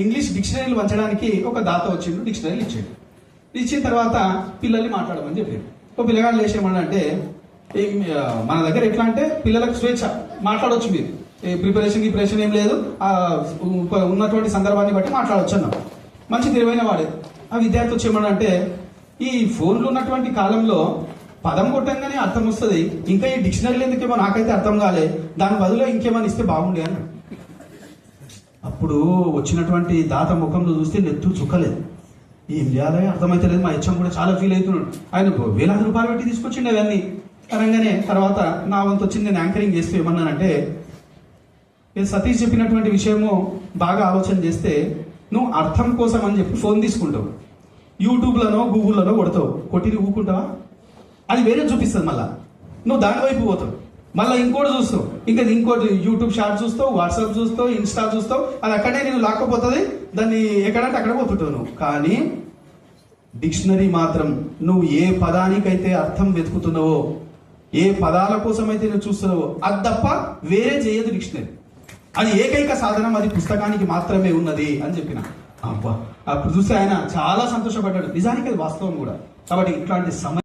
English డిక్షనరీలు వంచడానికి ఒక దాత వచ్చిండు డిక్షనరీలు ఇచ్చాడు. ఇచ్చిన తర్వాత పిల్లల్ని మాట్లాడమని చెప్పాడు. ఒక పిల్లగాడు లేచేయమనంటే మన దగ్గర ఎట్లా అంటే పిల్లలకు స్వేచ్ఛ మాట్లాడవచ్చు మీరు. ఏ ప్రిపరేషన్ ప్రిపరేషన్ ఏం లేదు. ఆ ఉన్నటువంటి సందర్భాన్ని బట్టి మాట్లాడవచ్చు అన్నాం మంచి తెలివైన వాడే. ఆ విద్యార్థి వచ్చేమనంటే ఈ ఫోన్లు ఉన్నటువంటి కాలంలో పదం కొట్టంగానే అర్థం వస్తుంది. ఇంకా ఈ డిక్షనరీలు ఎందుకేమో నాకైతే అర్థం కాలే. దాని బదులు ఇంకేమైనా ఇస్తే బాగుండే అన్నాడు. అప్పుడు వచ్చినటువంటి దాత ముఖంలో చూస్తే నెత్తు చుక్కలేదు. ఏం చేయాలి అర్థమైతే లేదు మా ఇచ్చం కూడా చాలా ఫీల్ అవుతున్నాడు. ఆయన వేలాది రూపాయలు పెట్టి తీసుకొచ్చిండు అవన్నీ అనగానే తర్వాత నా వంతు వచ్చింది నేను యాంకరింగ్ చేస్తూ ఏమన్నానంటే నేను సతీష్ చెప్పినటువంటి విషయము బాగా ఆలోచన చేస్తే నువ్వు అర్థం కోసం అని చెప్పి ఫోన్ తీసుకుంటావు. యూట్యూబ్లోనో గూగుల్లోనో కొడతావు. కొట్టి ఊకుంటావా అది వేరే చూపిస్తుంది మళ్ళా. నువ్వు దాని వైపు పోతావు. మళ్ళీ ఇంకోటి చూస్తావు. ఇంకా ఇంకోటి యూట్యూబ్ షార్ట్ చూస్తావు వాట్సాప్ చూస్తావు ఇన్స్టా చూస్తావు అది అక్కడే నేను లాక్కపోతుంది దాన్ని ఎక్కడంటే అక్కడ పోతుంటావు నువ్వు. కానీ డిక్షనరీ మాత్రం నువ్వు ఏ పదానికైతే అర్థం వెతుకుతున్నావో ఏ పదాల కోసం అయితే నువ్వు చూస్తున్నావో అది తప్ప వేరే చేయదు డిక్షనరీ. అది ఏకైక సాధనం అది పుస్తకానికి మాత్రమే ఉన్నది అని చెప్పిన. అబ్బా అప్పుడు చూస్తే ఆయన చాలా సంతోషపడ్డాడు. నిజానికి అది వాస్తవం కూడా. కాబట్టి ఇట్లాంటి సమయం